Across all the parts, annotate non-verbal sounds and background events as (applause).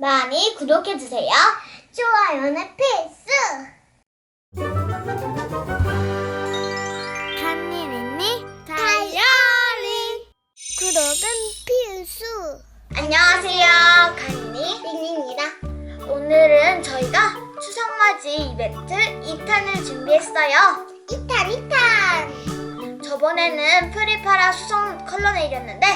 많이 구독해주세요. 좋아요는 필수! 간니랜니 다이어리 구독은 필수! 안녕하세요. 간니 린입니다. 오늘은 저희가 추석맞이 이벤트 2탄을 준비했어요. 2탄, 2탄! 저번에는 프리파라 수성 컬러네일이었는데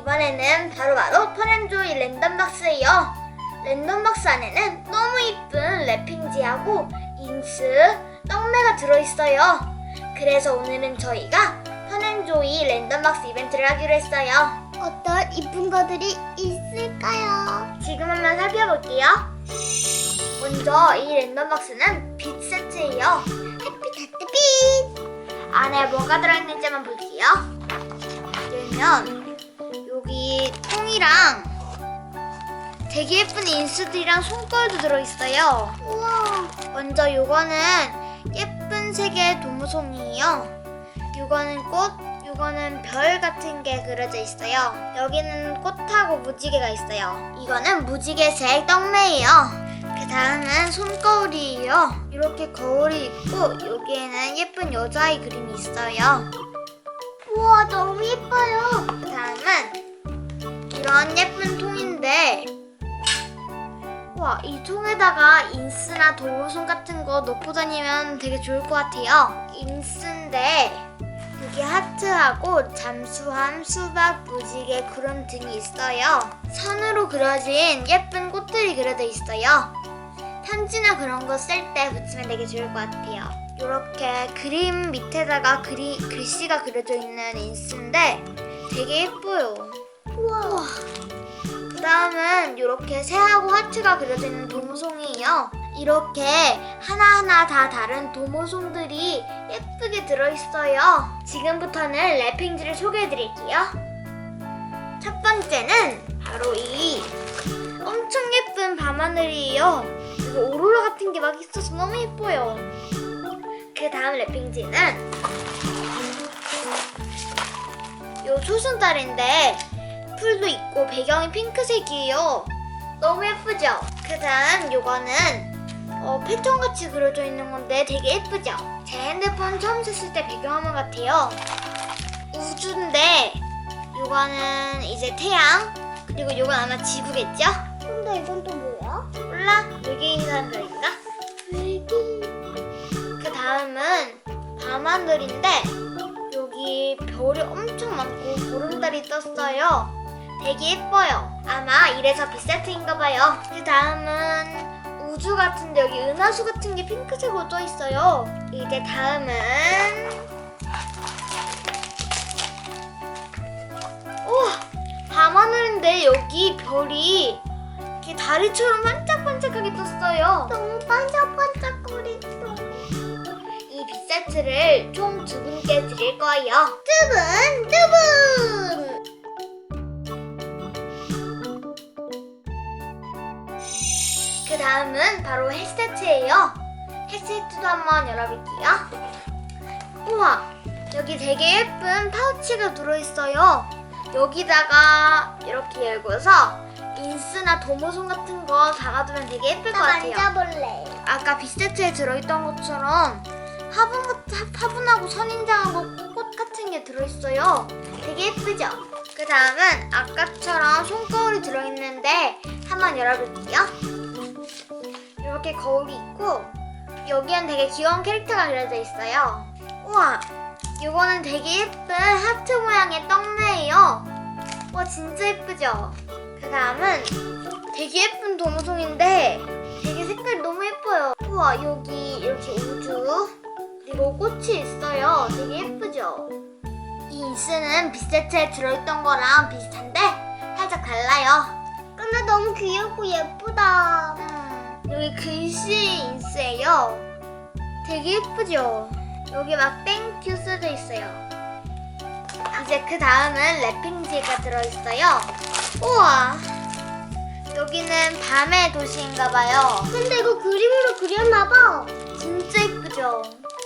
이번에는 바로바로 펀앤조이 랜덤박스예요. 랜덤박스 안에는 너무 이쁜 랩핑지하고 인스, 떡매가 들어있어요. 그래서 오늘은 저희가 펀앤조이 랜덤박스 이벤트를 하기로 했어요. 어떤 이쁜 것들이 있을까요? 지금 한번 살펴볼게요. 먼저 이 랜덤박스는 빛 세트예요. 햇빛 햇빛 빛! 안에 뭐가 들어있는지 한번 볼게요. 열면 여기 통이랑 되게 예쁜 인스들이랑 손걸도 들어있어요. 우와. 먼저 요거는 예쁜 색의 도무송이에요. 요거는 꽃, 요거는 별 같은 게 그려져 있어요. 여기는 꽃하고 무지개가 있어요. 이거는 무지개색 떡매예요. 그 다음은 손거울이에요. 이렇게 거울이 있고 여기에는 예쁜 여자아이 그림이 있어요. 우와 너무 예뻐요. 그 다음은 이런 예쁜 통인데 와, 이 통에다가 인스나 도우송 같은 거 넣고 다니면 되게 좋을 것 같아요. 인스인데 여기 하트하고 잠수함, 수박, 무지개, 구름 등이 있어요. 선으로 그려진 예쁜 꽃들이 그려져 있어요. 편지나 그런 거 쓸 때 붙이면 되게 좋을 것 같아요. 이렇게 그림 밑에다가 그리, 글씨가 그려져 있는 인스인데 되게 예뻐요. 우와. 그 다음은 이렇게 새하고 하트가 그려져 있는 도무송이에요. 이렇게 하나하나 다 다른 도모송들이 예쁘게 들어있어요. 지금부터는 랩핑지를 소개해드릴게요. 첫 번째는 바로 이 엄청 예쁜 밤하늘이에요. 여기 오로라 같은 게 막 있어서 너무 예뻐요. 그 다음 랩핑지는 요 소순달인데 풀도 있고 배경이 핑크색이에요. 너무 예쁘죠? 그 다음 요거는 어, 패턴같이 그려져 있는 건데 되게 예쁘죠? 제 핸드폰 처음 샀을 때 배경화면 같아요. 우주인데 요거는 이제 태양 그리고 요건 아마 지구겠죠? 근데 이건 또 뭐야? 몰라? 외계인 사람들인가? 외계인 그 다음은 밤하늘인데 여기 별이 엄청 많고 보름달이 떴어요. 되게 예뻐요. 아마 이래서 비세트인가 봐요. 그 다음은 우주 같은데 여기 은하수 같은 게 핑크색으로 떠 있어요. 이제 다음은 우와 밤하늘인데 여기 별이 이렇게 다리처럼 반짝반짝하게 떴어요. 너무 반짝반짝거리죠. 이 빗세트를 총 두 분께 드릴 거예요. 두 분, 두 분. 그 다음은 바로 햇세트예요. 햇세트도 한번 열어볼게요. 우와, 여기 되게 예쁜 파우치가 들어있어요. 여기다가 이렇게 열고서 인스나 도모송 같은 거 담아두면 되게 예쁠 것 같아요. 만져볼래. 아까 빗세트에 들어있던 것처럼 화분, 같- 화분하고 선인장하고 꽃 같은 게 들어있어요. 되게 예쁘죠? 그 다음은 아까처럼 손거울이 들어있는데 한번 열어볼게요. 이렇게 거울이 있고 여기엔 되게 귀여운 캐릭터가 그려져 있어요. 우와, 이거는 되게 예쁜 하트 모양의 떡매예요. 와, 진짜 예쁘죠? 그 다음은 되게 예쁜 도무송인데 되게 색깔이 너무 예뻐요. 우와, 여기 이렇게 우주 그리고 꽃이 있어요. 되게 예쁘죠? 이 인스는 빗세트에 들어있던 거랑 비슷한데 살짝 달라요. 근데 너무 귀엽고 예쁘다. 음, 여기 글씨 인스예요. 되게 예쁘죠? 여기 막 땡큐 쓰져 있어요. 이제 그 다음은 랩핑지가 들어있어요. 우와! 여기는 밤의 도시인가 봐요. 근데 이거 그림으로 그렸나 봐. 진짜 예쁘죠?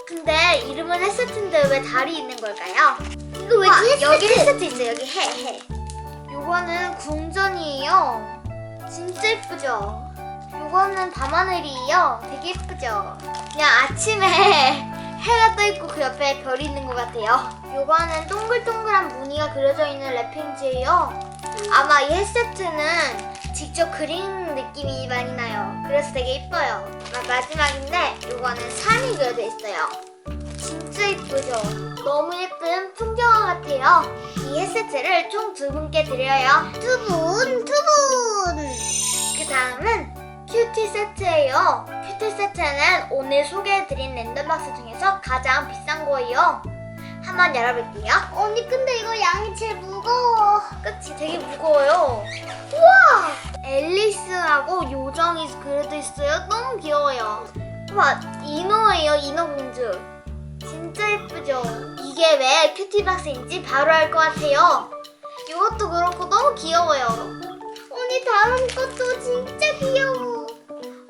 근데 이름은 햇세트인데 왜 달이 있는 걸까요? 이거 왜 우와, 햇세트? 여기 햇세트 있어요. 여기 해, 해. 요거는 궁전이에요. 진짜 예쁘죠? 요거는 밤하늘이에요. 되게 예쁘죠? 그냥 아침에 (laughs) 해가 떠 있고 그 옆에 별이 있는 것 같아요. 요거는 동글동글한 무늬가 그려져 있는 랩핑지예요. 아마 이 헤드세트는 직접 그린 느낌이 많이 나요. 그래서 되게 예뻐요. 마- 마지막인데 요거는 산이 그려져 있어요. 진짜 예쁘죠? 너무 예쁜 풍경화 같아요. 이 헤드세트를 총 두 분께 드려요. 두 분, 두 분. 그 다음은 큐티 세트예요. 큐티 세트는 오늘 소개해드린 랜덤박스 중에서 가장 비싼 거예요. 한번 열어볼게요. 언니, 근데 이거 양이 제일 무거워. 그치? 되게 무거워요. 우와! 앨리스하고 요정이 그려져 있어요. 너무 귀여워요. 와, 이노예요, 이노공주. 진짜 예쁘죠? 이게 왜 큐티 박스인지 바로 알 것 같아요. 이것도 그렇고 너무 귀여워요. 언니, 다른 것도 진짜 귀여워.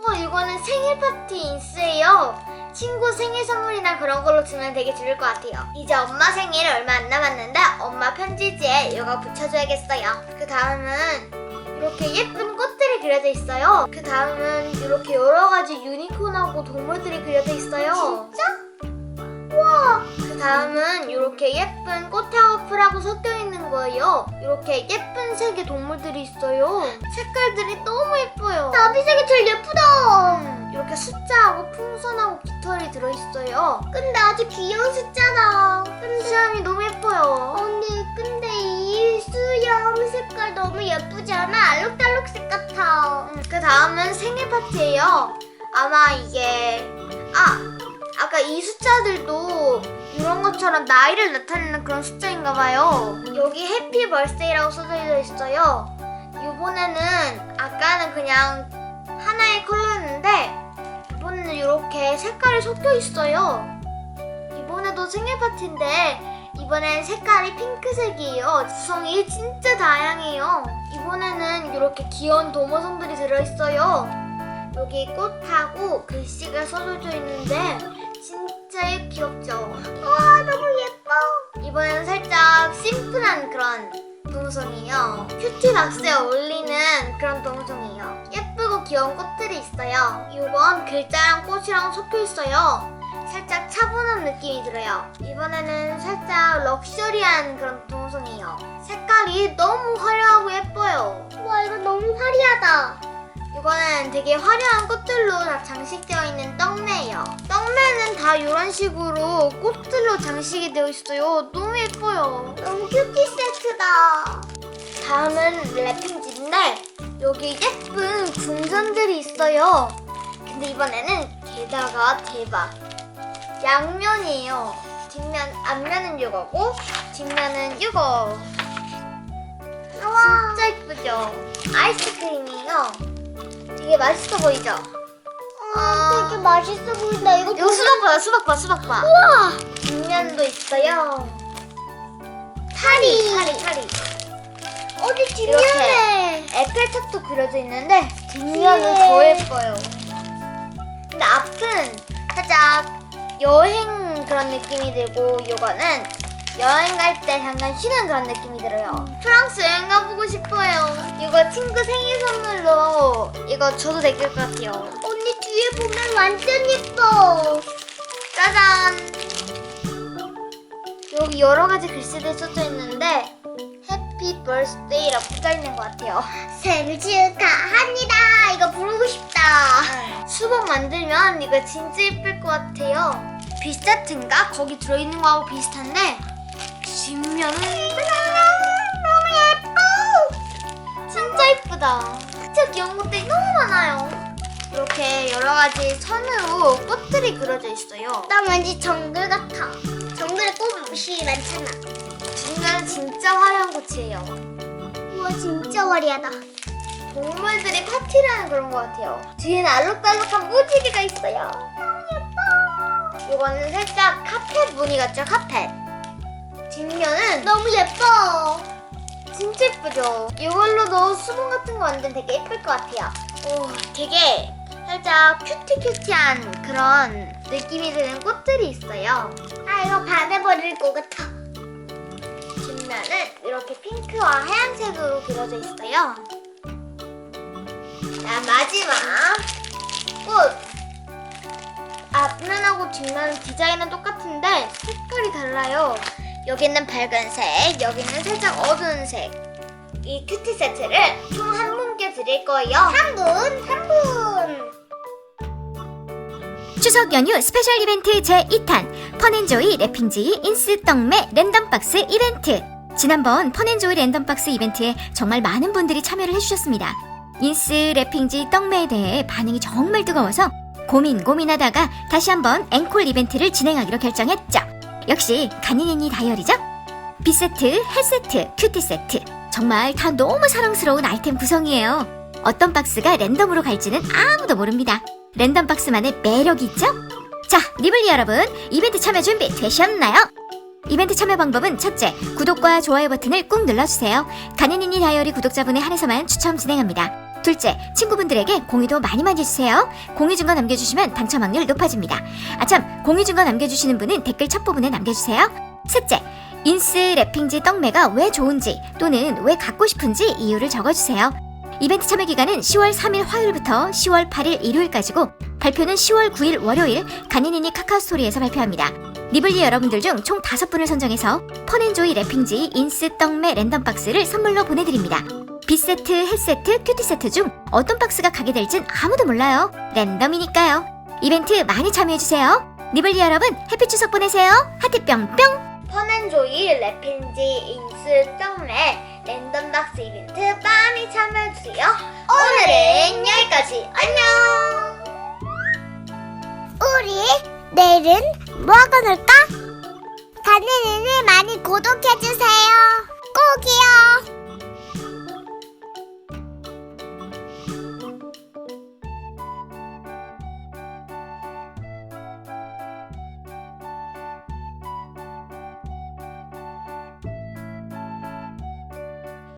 어, 이거는 생일 파티 인스예요. 친구 생일 선물이나 그런 걸로 주면 되게 좋을 것 같아요. 이제 엄마 생일 얼마 안 남았는데 엄마 편지지에 이거 붙여줘야겠어요. 그 다음은 이렇게 예쁜 꽃들이 그려져 있어요. 그 다음은 이렇게 여러 가지 유니콘하고 동물들이 그려져 있어요. 진짜? 우와! 그 다음은 이렇게 예쁜 꽃하고 풀하고 섞여 있는 거예요. 이렇게 예쁜 색의 동물들이 있어요. 색깔들이 너무 예뻐요. 나비색이 제일 예쁘다. 음, 이렇게 숫자하고 풍선하고 깃털이 들어있어요. 근데 아주 귀여운 숫자다. 근데 수염이 너무 예뻐요. 언니, 근데 이 수염 색깔 너무 예쁘지 않아? 알록달록색 같아. 음, 그 다음은 생일 파티예요. 아마 이게 아 아까 이 숫자들도 이런 것처럼 나이를 나타내는 그런 숫자인가 봐요. 여기 해피 벌스데이라고 써져 있어요. 이번에는 아까는 그냥 하나의 컬러였는데 이번에는 이렇게 색깔이 섞여 있어요. 이번에도 생일 파티인데 이번엔 색깔이 핑크색이에요. 구성이 진짜 다양해요. 이번에는 이렇게 귀여운 도모성들이 들어있어요. 여기 꽃하고 글씨가 써져 있는데 진짜 귀엽죠? 와, 너무 예뻐. 이번에는 살짝 심플한 그런 도무송이에요. 큐티 박스에 어울리는 그런 도무송이에요. 예쁘고 귀여운 꽃들이 있어요. 이건 글자랑 꽃이랑 섞여 있어요. 살짝 차분한 느낌이 들어요. 이번에는 살짝 럭셔리한 그런 도무송이에요. 색깔이 너무 화려하고 예뻐요. 와, 이거 너무 화려하다. 이거는 되게 화려한 꽃들로 다 장식되어 있는 떡매예요. 떡매는 다 이런 식으로 꽃들로 장식이 되어 있어요. 너무 예뻐요. 너무 큐티 세트다. 다음은 랩핑지인데 여기 예쁜 궁전들이 있어요. 근데 이번에는 게다가 대박 양면이에요. 뒷면 앞면은 이거고 뒷면은 이거. 우와. 진짜 예쁘죠? 아이스크림이에요. 되게 맛있어 보이죠? 아, 되게 맛있어 보인다. 이거 이거 수박 봐요, 수박 봐, 수박 봐. 우와. 뒷면도 있어요. 파리, 파리, 파리. 어디 뒷면에. 에펠탑도 그려져 있는데 뒷면은 네. 더 예뻐요. 근데 앞은 살짝 여행 그런 느낌이 들고 이거는 여행 갈 때 잠깐 쉬는 그런 느낌이 들어요. 프랑스 여행 가보고 싶어요. 이거 친구 생일 선물로 이거 줘도 될 것 같아요. 언니 뒤에 보면 완전 예뻐. 짜잔! 여기 여러 가지 글씨들이 써져 있는데 해피 버스데이라고 써져 있는 것 같아요. 생일 축하합니다. 이거 부르고 싶다. 수박 만들면 이거 진짜 예쁠 것 같아요. 비스타트인가? 거기 들어있는 거하고 비슷한데 뒷면은 너무 예뻐! 진짜 예쁘다. 진짜 귀여운 것들이 너무 많아요. 이렇게 여러 가지 선으로 꽃들이 그려져 있어요. 나 왠지 정글 같아. 정글에 꽃이 많잖아. 뒷면은 진짜 화려한 꽃이에요. 우와 진짜 화려하다. 동물들이 파티를 하는 그런 것 같아요. 뒤에는 알록달록한 무지개가 있어요. 너무 예뻐. 이거는 살짝 카펫 무늬 같죠? 카펫. 뒷면은 너무 예뻐. 진짜 예쁘죠? 이걸로도 수분 같은 거 만들면 되게 예쁠 것 같아요. 오, 되게 살짝 큐티큐티한 그런 느낌이 드는 꽃들이 있어요. 아 이거 반해버릴 것 같아. 뒷면은 이렇게 핑크와 하얀색으로 그려져 있어요. 자, 마지막 꽃. 앞면하고 뒷면 디자인은 똑같은데 색깔이 달라요. 여기는 밝은색, 여기는 살짝 어두운 색. 이 큐티 세트를 총 한 분께 드릴 거예요. 한 분, 한 분. 추석 연휴 스페셜 이벤트 제2탄 펀앤조이 랩핑지 인스 떡메 랜덤박스 이벤트 지난번 펀앤조이 랜덤박스 이벤트에 정말 많은 분들이 참여를 해주셨습니다 인스 랩핑지 떡메에 대해 반응이 정말 뜨거워서 고민 고민하다가 다시 한번 앵콜 이벤트를 진행하기로 결정했죠 역시 간이니니 다이어리죠 B세트, 헬세트, 큐티 세트 정말 다 너무 사랑스러운 아이템 구성이에요 어떤 박스가 랜덤으로 갈지는 아무도 모릅니다 랜덤 박스만의 매력이 있죠? 자, 리블리 여러분, 이벤트 참여 준비 되셨나요? 이벤트 참여 방법은 첫째, 구독과 좋아요 버튼을 꾹 눌러주세요. 간이니니 다이어리 구독자분에 한해서만 추첨 진행합니다. 둘째, 친구분들에게 공유도 많이 많이 해주세요. 공유 증거 남겨주시면 당첨 확률 높아집니다. 아참, 공유 증거 남겨주시는 분은 댓글 첫 부분에 남겨주세요. 셋째, 인스 랩핑지 떡매가 왜 좋은지 또는 왜 갖고 싶은지 이유를 적어주세요. 이벤트 참여 기간은 10월 3일 화요일부터 10월 8일 일요일까지고 발표는 10월 9일 월요일 간이니니 카카오 스토리에서 발표합니다. 리블리 여러분들 중 총 5분을 선정해서 펀앤조이 랩핑지 인스 떡매 랜덤 박스를 선물로 보내드립니다. B세트, 헬세트, 큐티 세트 중 어떤 박스가 가게 될진 아무도 몰라요. 랜덤이니까요. 이벤트 많이 참여해주세요. 리블리 여러분 해피 추석 보내세요. 하트 뿅뿅! 펀앤조이 랩인지 인스 떡메 랜덤 박스 이벤트 많이 참여해주세요. 오늘은 여기까지. 안녕. 우리 내일은 뭐하고 놀까? 일 많이 구독해주세요. 꼭이요.